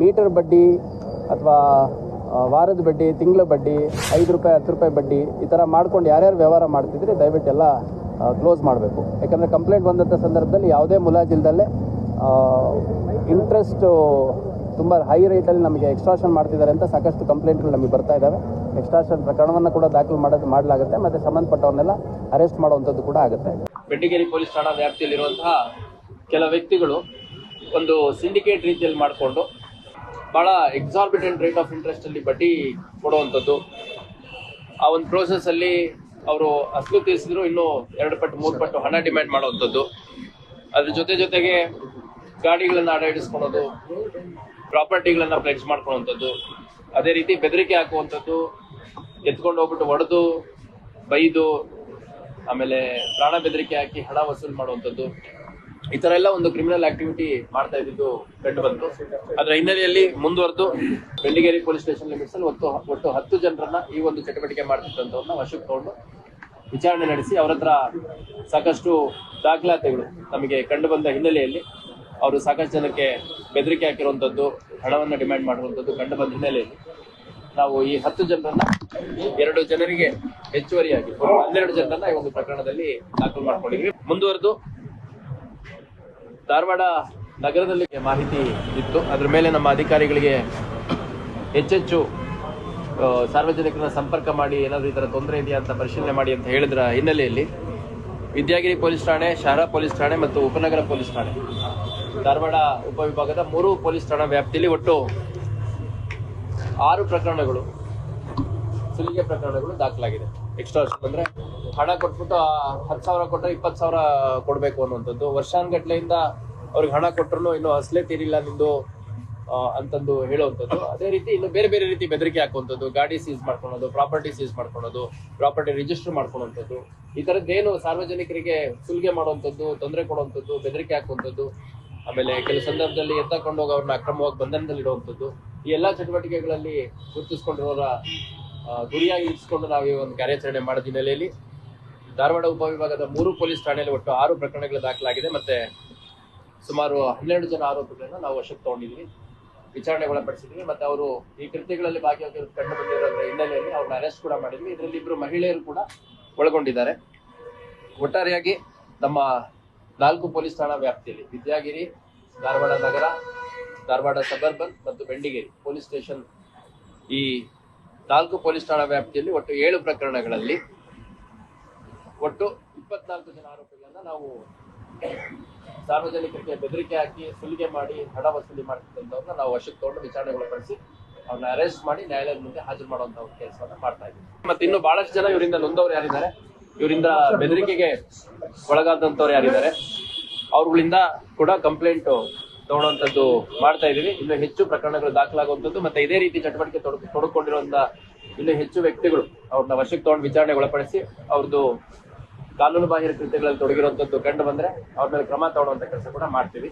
Metre ಬಡ್ಡಿ ಅಥವಾ ವಾರದ ಬಡ್ಡಿ, ತಿಂಗಳ ಬಡ್ಡಿ, ಐದು ರೂಪಾಯಿ, ಹತ್ತು ರೂಪಾಯಿ ಬಡ್ಡಿ ಈ ಥರ ಮಾಡ್ಕೊಂಡು ಯಾರ್ಯಾರು ವ್ಯವಹಾರ ಮಾಡ್ತಿದ್ರೆ ದಯವಿಟ್ಟು ಎಲ್ಲ ಕ್ಲೋಸ್ ಮಾಡಬೇಕು. ಯಾಕಂದರೆ ಕಂಪ್ಲೇಂಟ್ ಬಂದಂಥ ಸಂದರ್ಭದಲ್ಲಿ ಯಾವುದೇ ಮುಲಾಜಿಲ್ದಲ್ಲೇ ಇಂಟ್ರೆಸ್ಟು ತುಂಬ ಹೈ ರೇಟಲ್ಲಿ ನಮಗೆ ಎಕ್ಸ್ಟ್ರಾಷನ್ ಮಾಡ್ತಿದ್ದಾರೆ ಅಂತ ಸಾಕಷ್ಟು ಕಂಪ್ಲೇಂಟ್ಗಳು ನಮಗೆ ಬರ್ತಾ ಇದ್ದಾವೆ ಎಕ್ಸ್ಟ್ರಾಷನ್ ಪ್ರಕರಣವನ್ನು ಕೂಡ ದಾಖಲು ಮಾಡೋದು, ಮಾಡಲಾಗುತ್ತೆ. ಮತ್ತು ಸಂಬಂಧಪಟ್ಟವ್ರನ್ನೆಲ್ಲ ಅರೆಸ್ಟ್ ಮಾಡುವಂಥದ್ದು ಕೂಡ ಆಗುತ್ತೆ. ಬೆಟ್ಟಿಗೇರಿ ಪೊಲೀಸ್ ಠಾಣಾ ವ್ಯಾಪ್ತಿಯಲ್ಲಿರುವಂತಹ ಕೆಲ ವ್ಯಕ್ತಿಗಳು ಒಂದು ಸಿಂಡಿಕೇಟ್ ರೀತಿಯಲ್ಲಿ ಮಾಡಿಕೊಂಡು ಬಹಳ ಎಕ್ಸಾರ್ಬಿಟೆಂಟ್ ರೇಟ್ ಆಫ್ ಇಂಟ್ರೆಸ್ಟಲ್ಲಿ ಬಡ್ಡಿ ಕೊಡುವಂಥದ್ದು. ಆ ಒಂದು ಪ್ರೋಸೆಸ್ ಅಲ್ಲಿ ಅವರು ಅಸಲು ತೀರಿಸಿದ್ರು ಇನ್ನು ಎರಡು ಪಟ್ಟು, ಮೂರು ಪಟ್ಟು ಹಣ ಡಿಮ್ಯಾಂಡ್ ಮಾಡುವಂಥದ್ದು. ಅದ್ರ ಜೊತೆ ಜೊತೆಗೆ ಗಾಡಿಗಳನ್ನು ಅಡ ಇಡಿಸ್ಕೊಳೋದು ಪ್ರಾಪರ್ಟಿಗಳನ್ನ ಫ್ಲೆಕ್ಸ್ ಮಾಡ್ಕೊಳ್ಳುವಂಥದ್ದು ಅದೇ ರೀತಿ ಬೆದರಿಕೆ ಹಾಕುವಂಥದ್ದು, ಎತ್ಕೊಂಡು ಹೋಗ್ಬಿಟ್ಟು ಒಡೆದು, ಬೈದು, ಆಮೇಲೆ ಪ್ರಾಣ ಬೆದರಿಕೆ ಹಾಕಿ ಹಣ ವಸೂಲು ಮಾಡುವಂಥದ್ದು. ಈ ತರ ಎಲ್ಲ ಒಂದು ಕ್ರಿಮಿನಲ್ ಆಕ್ಟಿವಿಟಿ ಮಾಡ್ತಾ ಇದ್ದಿದ್ದು ಕಂಡು ಬಂತು. ಅದರ ಹಿನ್ನೆಲೆಯಲ್ಲಿ ಮುಂದುವರೆದು ಬೆಳ್ಳಿಗೇರಿ ಪೊಲೀಸ್ ಸ್ಟೇಷನ್ ಲಿಮಿಟ್ಸ್ ಅಲ್ಲಿ ಒಟ್ಟು ಒಟ್ಟು ಹತ್ತು ಜನರನ್ನ ಈ ಒಂದು ಚಟುವಟಿಕೆ ಮಾಡ್ತಿದ್ದಂಥವ್ರನ್ನ ವಶಕ್ಕೆ ತಗೊಂಡು ವಿಚಾರಣೆ ನಡೆಸಿ ಅವರ ಹತ್ರ ಸಾಕಷ್ಟು ದಾಖಲಾತಿಗಳು ನಮಗೆ ಕಂಡು ಬಂದ ಹಿನ್ನೆಲೆಯಲ್ಲಿ ಅವರು ಸಾಕಷ್ಟು ಜನಕ್ಕೆ ಬೆದರಿಕೆ ಹಾಕಿರುವಂಥದ್ದು, ಹಣವನ್ನು ಡಿಮ್ಯಾಂಡ್ ಮಾಡಿರುವಂಥದ್ದು ಕಂಡು ಬಂದ ಹಿನ್ನೆಲೆಯಲ್ಲಿ ನಾವು ಈ ಹತ್ತು ಜನರನ್ನ ಎರಡು ಜನರಿಗೆ ಹೆಚ್ಚುವರಿಯಾಗಿ ಹನ್ನೆರಡು ಜನರನ್ನ ಈ ಒಂದು ಪ್ರಕರಣದಲ್ಲಿ ದಾಖಲು ಮಾಡ್ಕೊಂಡಿದ್ವಿ ಮುಂದುವರೆದು ಧಾರವಾಡ ನಗರದಲ್ಲಿ ಮಾಹಿತಿ ಇತ್ತು. ಅದ್ರ ಮೇಲೆ ನಮ್ಮ ಅಧಿಕಾರಿಗಳಿಗೆ ಹೆಚ್ಚೆಚ್ಚು ಸಾರ್ವಜನಿಕರ ಸಂಪರ್ಕ ಮಾಡಿ, ಏನಾದರೂ ಈ ಥರ ತೊಂದರೆ ಇದೆಯಾ ಅಂತ ಪರಿಶೀಲನೆ ಮಾಡಿ ಅಂತ ಹೇಳಿದ್ರ ಹಿನ್ನೆಲೆಯಲ್ಲಿ ವಿದ್ಯಾಗಿರಿ ಪೊಲೀಸ್ ಠಾಣೆ, ಶಾರಾ ಪೊಲೀಸ್ ಠಾಣೆ ಮತ್ತು ಉಪನಗರ ಪೊಲೀಸ್ ಠಾಣೆ. ಧಾರವಾಡ ಉಪವಿಭಾಗದ ಮೂರು ಪೊಲೀಸ್ ಠಾಣಾ ವ್ಯಾಪ್ತಿಯಲ್ಲಿ ಒಟ್ಟು ಆರು ಪ್ರಕರಣಗಳು. ಸುಲಿಗೆ ಪ್ರಕರಣಗಳು ದಾಖಲಾಗಿದೆ. ಎಕ್ಸ್ಟ್ರಾ ಅಂದ್ರೆ ಹಣ ಕೊಟ್ಬಿಟ್ಟು ಹತ್ತು ಸಾವಿರ ಕೊಟ್ಟರೆ ಇಪ್ಪತ್ತು ಸಾವಿರ ಕೊಡಬೇಕು ಅನ್ನುವಂಥದ್ದು. ವರ್ಷಾನ್ಗಟ್ಲೆಯಿಂದ ಅವ್ರಿಗೆ ಹಣ ಕೊಟ್ಟರು ಇನ್ನು ಅಸಲೇ ತೀರಿಲ್ಲ ನಿಂದು ಅಂತಂದು ಹೇಳುವಂಥದ್ದು. ಅದೇ ರೀತಿ ಇನ್ನು ಬೇರೆ ಬೇರೆ ರೀತಿ ಬೆದರಿಕೆ ಹಾಕುವಂಥದ್ದು. ಗಾಡಿ ಸೀಸ್ ಮಾಡ್ಕೊಳೋದು, ಪ್ರಾಪರ್ಟಿ ಸೀಸ್ ಮಾಡ್ಕೊಳೋದು, ಪ್ರಾಪರ್ಟಿ ರಿಜಿಸ್ಟರ್ ಮಾಡ್ಕೊಳೋಂಥದ್ದು. ಈ ಥರದ್ದೇನು ಸಾರ್ವಜನಿಕರಿಗೆ ಸುಲಿಗೆ ಮಾಡುವಂಥದ್ದು, ತೊಂದರೆ ಕೊಡುವಂಥದ್ದು, ಬೆದರಿಕೆ ಹಾಕುವಂಥದ್ದು, ಆಮೇಲೆ ಕೆಲವು ಸಂದರ್ಭದಲ್ಲಿ ಎತ್ತಕೊಂಡು ಹೋಗಿ ಅವ್ರನ್ನ ಅಕ್ರಮವಾಗಿ ಬಂಧನದಲ್ಲಿ ಇಡುವಂಥದ್ದು ಈ ಎಲ್ಲಾ ಚಟುವಟಿಕೆಗಳಲ್ಲಿ ಗುರುತಿಸ್ಕೊಂಡಿರೋರ ಗುರಿಯಾಗಿ ಇರಿಸಿಕೊಂಡು ನಾವು ಒಂದು ಕಾರ್ಯಾಚರಣೆ ಮಾಡಿದ ಹಿನ್ನೆಲೆಯಲ್ಲಿ ಧಾರವಾಡ ಉಪವಿಭಾಗದ ಮೂರು ಪೊಲೀಸ್ ಠಾಣೆಯಲ್ಲಿ ಒಟ್ಟು ಆರು ಪ್ರಕರಣಗಳು ದಾಖಲಾಗಿದೆ ಮತ್ತೆ ಸುಮಾರು ಹನ್ನೆರಡು ಜನ ಆರೋಪಿಗಳನ್ನ ನಾವು ವಶಕ್ಕೆ ತಗೊಂಡಿದ್ವಿ, ವಿಚಾರಣೆ ಒಳಪಡಿಸಿದ್ವಿ ಮತ್ತೆ ಅವರು ಈ ಕೃತ್ಯಗಳಲ್ಲಿ ಭಾಗಿಯಾಗಿರೋದು ಕಂಡು ಬಂದಿರೋದ್ರ ಹಿನ್ನೆಲೆಯಲ್ಲಿ ಅವ್ರನ್ನ ಅರೆಸ್ಟ್ ಕೂಡ ಮಾಡಿದ್ವಿ. ಇದರಲ್ಲಿ ಇಬ್ಬರು ಮಹಿಳೆಯರು ಕೂಡ ಒಳಗೊಂಡಿದ್ದಾರೆ. ಒಟ್ಟಾರೆಯಾಗಿ ನಮ್ಮ ನಾಲ್ಕು ಪೊಲೀಸ್ ಠಾಣಾ ವ್ಯಾಪ್ತಿಯಲ್ಲಿ ವಿದ್ಯಾಗಿರಿ, ಧಾರವಾಡ ನಗರ, ಧಾರವಾಡ ಸಬರ್ಬನ್ ಮತ್ತು ಬೆಂಡಿಗೇರಿ ಪೊಲೀಸ್ ಸ್ಟೇಷನ್ ಈ ನಾಲ್ಕು ಪೊಲೀಸ್ ಠಾಣಾ ವ್ಯಾಪ್ತಿಯಲ್ಲಿ ಒಟ್ಟು ಏಳು ಪ್ರಕರಣಗಳಲ್ಲಿ ಒಟ್ಟು ಇಪ್ಪತ್ನಾಲ್ಕು ಜನ ಆರೋಪಿಗಳನ್ನ ನಾವು ಸಾರ್ವಜನಿಕರಿಗೆ ಬೆದರಿಕೆ ಹಾಕಿ ಸುಲಿಗೆ ಮಾಡಿ ಹಣ ವಸೂಲಿ ಮಾಡ್ತಿದ್ದಂಥವ್ರನ್ನ ನಾವು ವಶಕ್ಕೆ ತಗೊಂಡು ವಿಚಾರಣೆಗೊಳಪಡಿಸಿ ಅವ್ರನ್ನ ಅರೆಸ್ಟ್ ಮಾಡಿ ನ್ಯಾಯಾಲಯದ ಮುಂದೆ ಹಾಜರು ಮಾಡುವಂತಹ ಕೆಲಸವನ್ನ ಮಾಡ್ತಾ ಇದ್ದೀವಿ. ಮತ್ತೆ ಇನ್ನು ಬಹಳಷ್ಟು ಜನ ಇವರಿಂದ ನೊಂದವ್ರು ಯಾರಿದ್ದಾರೆ? ಇವರಿಂದ ಬೆದರಿಕೆಗೆ ಒಳಗಾದಂಥವ್ರು ಯಾರಿದ್ದಾರೆ? ಅವ್ರಗಳಿಂದ ಕೂಡ ಕಂಪ್ಲೇಂಟ್ ತಗೊಳ್ಳುವಂಥದ್ದು ಮಾಡ್ತಾ ಇದೀವಿ ಇನ್ನು ಹೆಚ್ಚು ಪ್ರಕರಣಗಳು ದಾಖಲಾಗುವಂಥದ್ದು. ಮತ್ತೆ ಇದೇ ರೀತಿ ಚಟುವಟಿಕೆ ತೊಡಕೊಂಡಿರುವಂತ ಇನ್ನು ಹೆಚ್ಚು ವ್ಯಕ್ತಿಗಳು ಅವ್ರನ್ನ ವಶಕ್ಕೆ ತಗೊಂಡು ವಿಚಾರಣೆ ಒಳಪಡಿಸಿ ಅವ್ರದ್ದು ಕಾನೂನು ಬಾಹಿರ ಕೃತ್ಯಗಳಲ್ಲಿ ತೊಡಗಿರುವಂತದ್ದು ಕಂಡು ಬಂದ್ರೆ ಅವ್ರ ಮೇಲೆ ಕ್ರಮ ತಗೊಳ್ಳುವಂತ ಕೆಲಸ ಕೂಡ ಮಾಡ್ತೀವಿ.